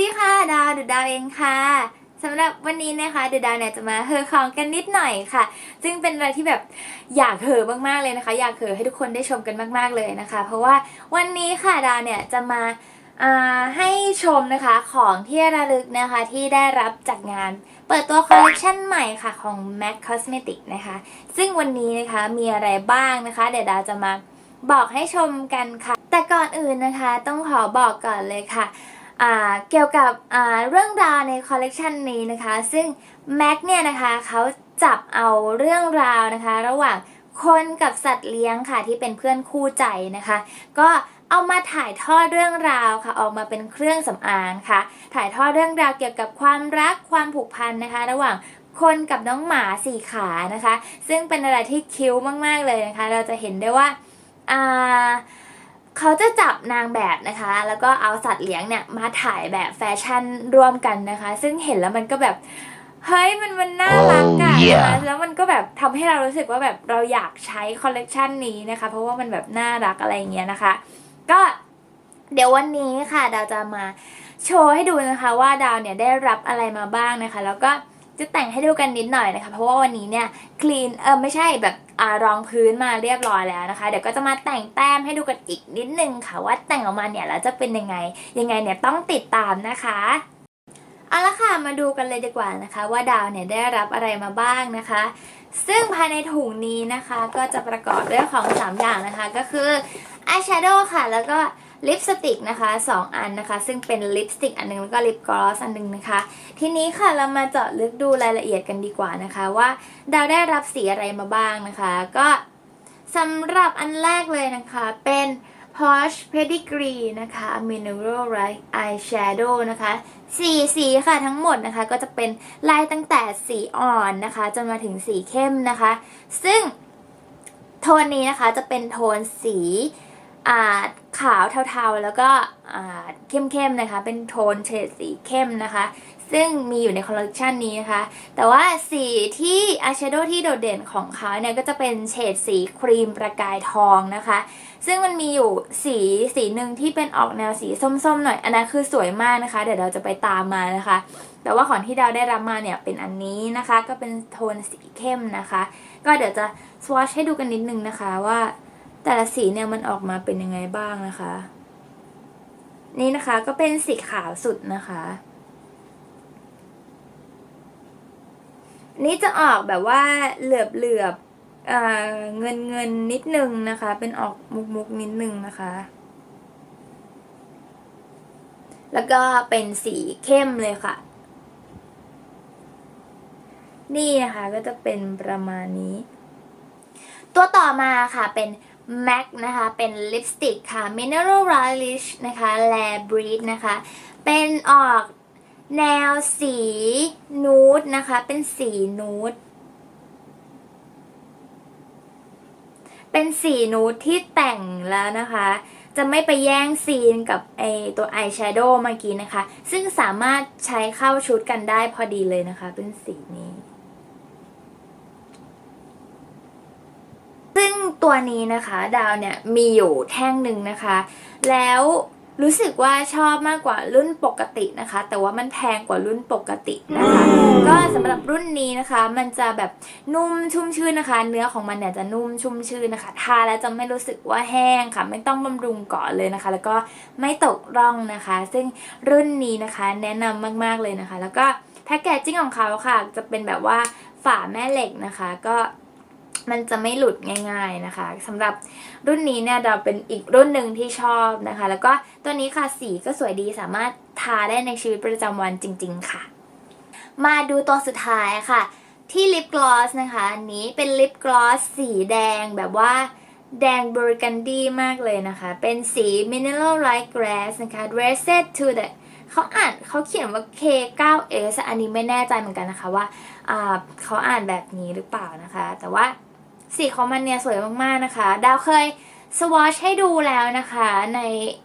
ดีค่ะดาวเดอะดาวเองค่ะสำหรับวันนี้นะคะเดอะดาวเนี่ยจะมาเฮอของกันนิดหน่อยค่ะ ซึ่งเป็นอะไรที่แบบอยากเฮอมากๆเลยนะคะ อยากเฮอให้ทุกคนได้ชมกันมาก ๆเลยนะคะ เพราะว่าวันนี้ค่ะดาวเนี่ยจะมาให้ชมนะคะของที่ระลึกนะคะที่ได้รับจากงาน เปิดตัวคอลเลคชันใหม่ค่ะของ MAC Cosmetic นะคะ ซึ่งวันนี้นะคะมีอะไรบ้างนะคะ เดี๋ยวดาวจะมาบอกให้ชมกันค่ะ แต่ก่อนอื่นนะคะต้องขอบอกก่อนเลยค่ะ เกี่ยวกับเรื่องราวในคอลเลกชันนี้นะคะ ซึ่งแม็กเนี่ยนะคะเขาจับเอาเรื่องราวนะคะ ระหว่างคนกับสัตว์เลี้ยงค่ะที่เป็นเพื่อนคู่ใจนะคะ ก็เอามาถ่ายทอดเรื่องราวค่ะ ออกมาเป็นเครื่องสำอางค่ะ ถ่ายทอดเรื่องราวเกี่ยวกับความรักความผูกพันนะคะ ระหว่างคนกับน้องหมาสี่ขานะคะ ซึ่งเป็นอะไรที่คิ้วมาก ๆ เลยนะคะ เราจะเห็นได้ว่าอ่า เขาจะจับนางแบบนะคะ แล้วก็เอาสัตว์เลี้ยงเนี่ยมาถ่ายแบบแฟชั่นร่วมกันนะคะ ซึ่งเห็นแล้วมันก็แบบเฮ้ยมันมันน่ารักอะ Oh, yeah. นะคะแล้วมันก็แบบทำให้เรารู้สึกว่าแบบเราอยากใช้คอลเลกชันนี้นะคะ เพราะว่ามันแบบน่ารักอะไรอย่างเงี้ยนะคะ ก็เดี๋ยววันนี้ค่ะ ดาวจะมาโชว์ให้ดูนะคะ ว่าดาวเนี่ยได้รับอะไรมาบ้างนะคะ แล้วก็จะแต่งให้ดูกันนิดหน่อยนะคะ เพราะว่าวันนี้เนี่ยคลีนเออไม่ใช่แบบอ่า รองพื้นมาเรียบร้อยแล้วนะคะ เดี๋ยวก็จะมาแต่งแต้มให้ดูกันอีกนิดนึงค่ะว่าแต่งออกมาเนี่ยแล้วจะเป็นยังไง ยังไงเนี่ยต้องติดตามนะคะเอาละค่ะมาดูกันเลยดีกว่านะคะ ว่าดาวเนี่ยได้รับอะไรมาบ้างนะคะ ซึ่งภายในถุงนี้นะคะก็จะประกอบด้วยของ 3 อย่างนะคะ ก็คืออายแชโดว์ค่ะ แล้วก็ ลิปสติกนะคะ2 อันนะคะ ซึ่งเป็นลิปสติกอันหนึงแล้วก็ลิปกลอสอันหนึงนะคะ ทีนี้ค่ะเรามาเจาะลึกดูรายละเอียดกันดีกว่านะคะว่าดาวได้รับสีอะไรมาบ้างนะคะ ก็สำหรับอันแรกเลยนะคะเป็น Posh Pedigree นะคะ Mineral Light Eyeshadow นะคะสีสีค่ะทั้งหมดนะคะก็จะเป็นลายตั้งแต่สีอ่อนนะคะจนมาถึงสีเข้มนะคะ ซึ่งโทนนี้นะคะจะเป็นโทนสี ขาวเทาๆ แล้วก็เข้มๆนะคะ เป็นโทนเฉดสีเข้มนะคะ ซึ่งมีอยู่ในคอลเลคชันนี้นะคะ แต่ว่าสีที่อายแชโดว์ที่โดดเด่นของเขาเนี่ยก็จะเป็นเฉดสีครีมประกายทองนะคะ ซึ่งมันมีอยู่สีสีหนึ่งที่เป็นออกแนวสีส้มๆหน่อย อันนั้นคือสวยมากนะคะ เดี๋ยวเราจะไปตามมานะคะ แต่ว่าของที่ดาวได้รับมาเนี่ยเป็นอันนี้นะคะ ก็เป็นโทนสีเข้มนะคะ ก็เดี๋ยวจะสวอชให้ดูกันนิดนึงนะคะว่า แต่ละสีเนี่ยมันออกมาเป็นยังไงบ้างนะคะ นี่นะคะก็เป็นสีขาวสุดนะคะ นี่จะออกแบบว่าเหลือบเหลือบๆเอเงินเงินนิดนึงนะคะ เป็นออกมุกมุกๆนิดนึงนะคะ แล้วก็เป็นสีเข้มเลยค่ะ นี่นะคะก็จะเป็นประมาณนี้ ตัวต่อมาค่ะเป็น MAC นะคะ เป็นลิปสติกค่ะ Mineral Relish นะคะ l a b r e e d นะคะ เป็นออกแนวสีนูดนะคะ เป็นสีนูดเป็นสีนูดที่แต่งแล้วนะคะ จะไม่ไปแย่งซีนกับไอตัวอายแชโดว์เมื่อกี้นะคะ ซึ่งสามารถใช้เข้าชุดกันได้พอดีเลยนะคะ เป็นสีนี้ ซึ่ง ตัวนี้นะคะ ดาวเนี่ยมีอยู่แท่งหนึ่งนะคะ แล้วรู้สึกว่าชอบมากกว่ารุ่นปกตินะคะ แต่ว่ามันแพงกว่ารุ่นปกตินะคะ ก็สำหรับรุ่นนี้นะคะ มันจะแบบนุ่มชุ่มชื่นนะคะ เนื้อของมันเนี่ยจะนุ่มชุ่มชื่นนะคะ ทาแล้วจะไม่รู้สึกว่าแห้งค่ะ ไม่ต้องบำรุงก่อนเลยนะคะ แล้วก็ไม่ตกร่องนะคะ ซึ่งรุ่นนี้นะคะแนะนำมากๆเลยนะคะ แล้วก็แพคเกจจิ้งของเขาค่ะ จะเป็นแบบว่าฝาแม่เหล็กนะคะ ก็ มันจะไม่หลุดง่าย ๆนะคะสำหรับรุ่นนี้เนี่ยเราเป็นอีกรุ่นหนึ่งที่ชอบนะคะ แล้วก็ตัวนี้ค่ะสีก็สวยดีสามารถทาได้ในชีวิตประจำวันจริง ๆ ค่ะ มาดูตัวสุดท้ายค่ะ ที่ลิปกลอสนะคะ อันนี้เป็นลิปกลอสสีแดงแบบว่าแดงบร์กันดี้มากเลยนะคะ เป็นสี Mineral Light Grass นะคะ Dressed to the เขาอ่านเขาเขียนว่า K9S อันนี้ไม่แน่ใจเหมือนกันนะคะว่าอ่าเขาอ่านแบบนี้หรือเปล่านะคะ แต่ว่า สีของมันเนี่ยสวยมากๆนะคะ ดาวเคยสวอชให้ดูแล้วนะคะใน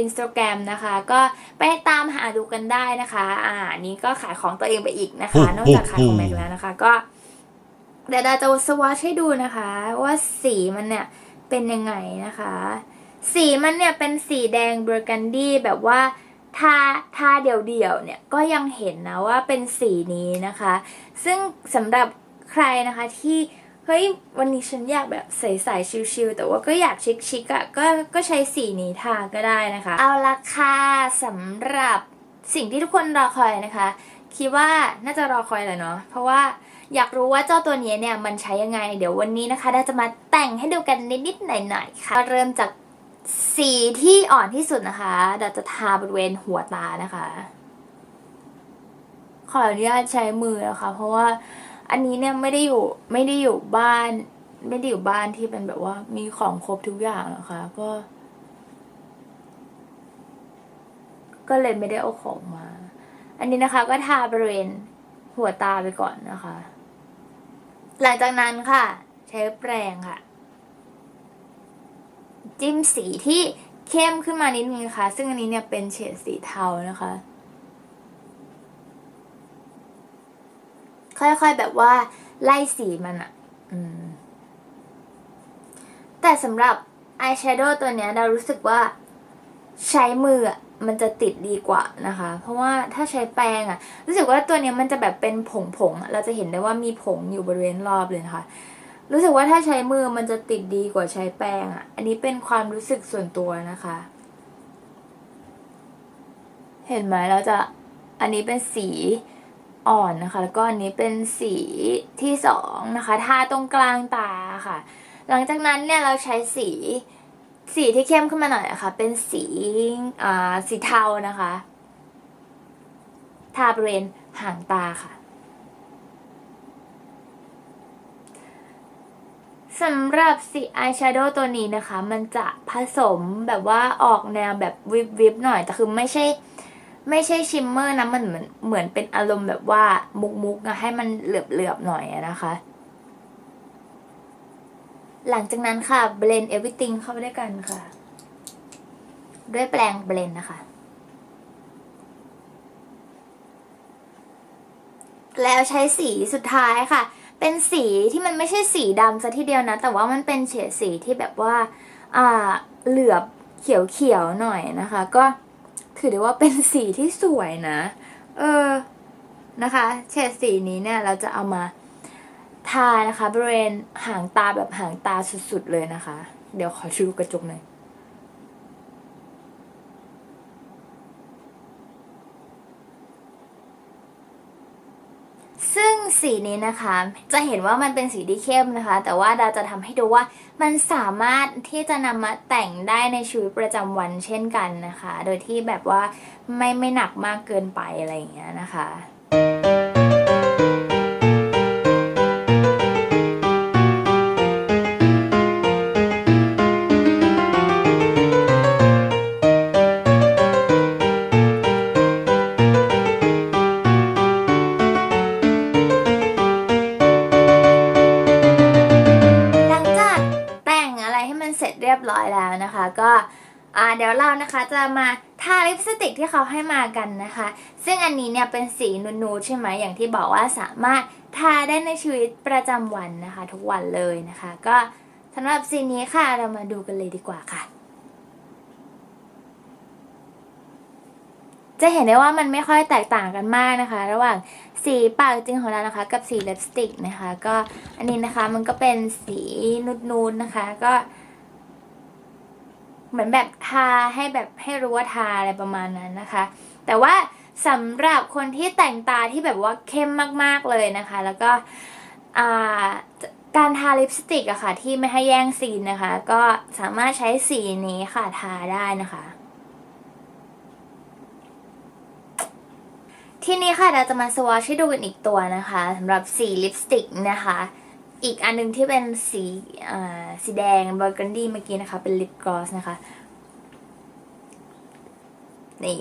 Instagram นะคะ ก็ไปตามหาดูกันได้นะคะ อ่านี้ก็ขายของตัวเองไปอีกนะคะ นอกจากขายของแม็กแล้วนะคะ ก็เดี๋ยวดาวจะสวอชให้ดูนะคะ ว่าสีมันเนี่ยเป็นยังไงนะคะ สีมันเนี่ยเป็นสีแดงเบอร์กันดี้แบบว่าทาทาเดี่ยวๆเนี่ยก็ยังเห็นนะว่าเป็นสีนี้นะคะ ซึ่งสำหรับใครนะคะที่ เฮ้ยวันนี้ฉันอยากแบบใสๆชิลๆแต่ว่าก็อยากชิคๆอะ่ะก็ก็ใช้สีนี้ทาก็ได้นะคะ เอาละค่ะสำหรับสิ่งที่ทุกคนรอคอยนะคะ คิดว่าน่าจะรอคอยแหละเนาะเพราะว่าอยากรู้ว่าเจ้าตัวนี้เนี่ยมันใช้ยังไง เดี๋ยววันนี้นะคะเราจะมาแต่งให้ดูกันนิดๆหน่อยๆค่ะเริ่มจากสีที่อ่อนที่สุดนะคะเราจะทาบริเวณหัวตานะคะ ขออนุญาตใช้มือนะคะ เพราะว่า อันนี้เนี่ยไม่ได้อยู่ไม่ได้อยู่บ้าน ไม่ได้อยู่บ้านที่เป็นแบบว่ามีของครบทุกอย่างนะคะ ก็ ก็เลยไม่ได้เอาของมา อันนี้นะคะ ก็ทาบริเวณหัวตาไปก่อนนะคะ หลังจากนั้นค่ะ ใช้แปรงค่ะ จิ้มสีที่เข้มขึ้นมานิดนึงนะคะซึ่งอันนี้เนี่ยเป็นเฉดสีเทานะคะ ค่อยๆแบบว่าไล่สีมันอะอแต่สำหรับอายแชโดว์ตัวเนี้ยเรารู้สึกว่าใช้มืออะมันจะติดดีกว่านะคะ เพราะว่าถ้าใช้แปรงอะรู้สึกว่าตัวเนี้ยมันจะแบบเป็นผงผงๆเราจะเห็นได้ว่ามีผงอยู่บริเวณรอบเลยนะคะ รู้สึกว่าถ้าใช้มือมันจะติดดีกว่าใช้แปรงอะอันนี้เป็นความรู้สึกส่วนตัวนะคะ เห็นไหมเราจะอันนี้เป็นสี อ่อนนะคะ แล้วก็อันนี้เป็นสีที่สองนะคะทาตรงกลางตาค่ะ หลังจากนั้นเนี่ยเราใช้สีสีที่เข้มขึ้นมาหน่อยนะคะ เป็นสีอ่าสีเทานะคะ ทาบริเวณหางตาค่ะสำหรับสีอายแชโดว์ตัวนี้นะคะ มันจะผสมแบบว่าออกแนวแบบวิบวิบหน่อย แต่คือไม่ใช่ ไม่ใช่ชิมเมอร์นะมันเหมือนเหมือนเป็นอารมณ์แบบว่ามุกมุกๆอะให้มันเหลือบเหลือบๆหน่อยนะคะ หลังจากนั้นค่ะ blend everything เข้าไปด้วยกันค่ะ ด้วยแปรง blend นะคะ แล้วใช้สีสุดท้ายค่ะ เป็นสีที่มันไม่ใช่สีดำซะทีเดียวนะ แต่ว่ามันเป็นเฉดสีที่แบบว่า อ่าเหลือบเขียวๆหน่อยนะคะ ก็ ถือได้ว่าเป็นสีที่สวยนะ เออ นะคะ เฉดสีนี้เนี่ยเราจะเอามาทานะคะบริเวณหางตาแบบหางตาสุดๆเลยนะคะ เดี๋ยวขอชูกระจกหน่อยซึ่ง สีนี้นะคะ จะเห็นว่ามันเป็นสีที่เข้มนะคะ แต่ว่าดาจะทำให้ดูว่ามันสามารถที่จะนำมาแต่งได้ในชีวิตประจำวันเช่นกันนะคะ โดยที่แบบว่าไม่ไม่หนักมากเกินไปอะไรอย่างเงี้ยนะคะ แล้วนะคะ ก็เดี๋ยวเรานะคะจะมาทาลิปสติกที่เขาให้มากันนะคะ ซึ่งอันนี้เนี่ยเป็นสีนูดๆใช่ไหมอย่างที่บอกว่าสามารถทาได้ในชีวิตประจำวันนะคะ ทุกวันเลยนะคะ ก็สำหรับสีนี้ค่ะเรามาดูกันเลยดีกว่าค่ะ จะเห็นได้ว่ามันไม่ค่อยแตกต่างกันมากนะคะ ระหว่างสีปากจริงของเรานะคะ กับสีลิปสติกนะคะ ก็อันนี้นะคะมันก็เป็นสีนูดๆนะคะ ก็ เหมือนแบบทาให้แบบให้รู้ว่าทาอะไรประมาณนั้นนะคะ แต่ว่าสำหรับคนที่แต่งตาที่แบบว่าเข้มมากๆเลยนะคะ แล้วก็การทาลิปสติกอะค่ะ ที่ไม่ให้แย่งซีนนะคะ ก็สามารถใช้สีนี้ค่ะทาได้นะคะที่นี้ค่ะเราจะมาสวอชให้ดูกันอีกตัวนะคะสำหรับสีลิปสติกนะคะ อีกอันหนึงที่เป็นสีอ่าสีแดงบอร์กันดี้เมื่อกี้นะคะ เป็นลิปกลอสนะคะ นี่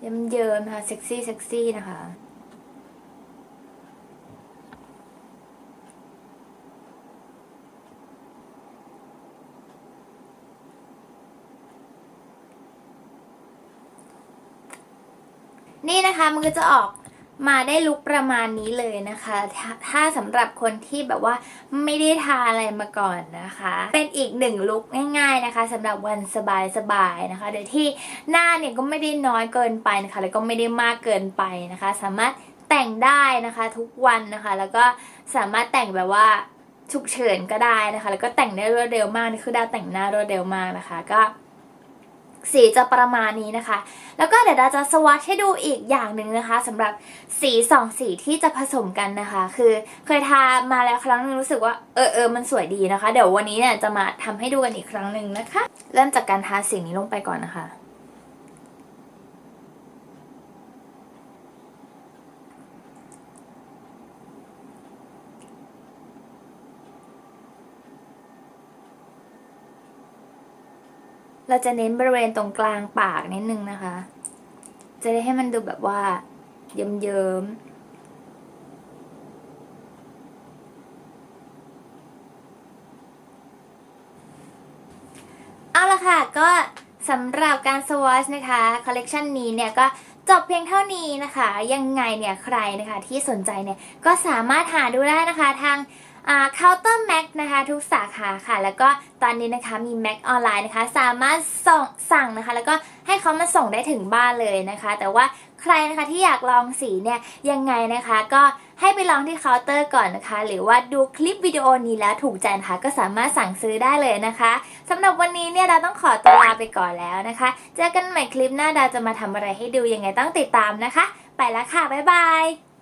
เยิ้มเยิมๆค่ะเซ็กซี่เซ็กซี่นะคะนี่นะคะมันก็จะออก มาได้ลุกประมาณนี้เลยนะคะถ้าถ้าสำหรับคนที่แบบว่าไม่ได้ทาอะไรมาก่อนนะคะ เป็นอีกหนึ่งลุกง่ายๆนะคะสำหรับวันสบายๆนะคะโดยที่หน้าเนี่ยก็ไม่ได้น้อยเกินไปนะคะ แล้วก็ไม่ได้มากเกินไปนะคะ สามารถแต่งได้นะคะทุกวันนะคะ แล้วก็สามารถแต่งแบบว่าฉุกเฉินก็ได้นะคะ แล้วก็แต่งได้รวดเร็วมากนี่คือดาวแต่งหน้ารวดเร็วมากนะคะ ก็ สีจะประมาณนี้นะคะ แล้วก็เดี๋ยวดาจะสวอชให้ดูอีกอย่างหนึ่งนะคะสำหรับสีสองสีที่จะผสมกันนะคะ คือเคยทามาแล้วครั้งนึงรู้สึกว่าเออเออมันสวยดีนะคะ เดี๋ยววันนี้เนี่ยจะมาทำให้ดูกันอีกครั้งหนึ่งนะคะ เริ่มจากการทาสีนี้ลงไปก่อนนะคะ เราจะเน้นบริเวณตรงกลางปากนิดนึงนะคะ จะได้ให้มันดูแบบว่า เยิ้มๆเอาละค่ะ ก็สำหรับการสวอชนะคะ คอลเลกชันนี้เนี่ยก็จบเพียงเท่านี้นะคะ ยังไงเนี่ยใครนะคะที่สนใจเนี่ยก็สามารถหาดูได้นะคะทาง เคาน์เตอร์แม็กนะคะทุกสาขาค่ะ แล้วก็ตอนนี้นะคะมีแม็กออนไลน์นะคะ สามารถส่งสั่งนะคะ แล้วก็ให้เขามาส่งได้ถึงบ้านเลยนะคะ แต่ว่าใครนะคะที่อยากลองสีเนี่ยยังไงนะคะก็ให้ไปลองที่เคาน์เตอร์ก่อนนะคะ หรือว่าดูคลิปวิดีโอนี้แล้วถูกใจนะคะก็สามารถสั่งซื้อได้เลยนะคะสำหรับวันนี้เนี่ยเราต้องขอตัวลาไปก่อนแล้วนะคะ เจอกันใหม่คลิปหน้าดาวจะมาทำอะไรให้ดูยังไงต้องติดตามนะคะ ไปแล้วค่ะบ๊ายบาย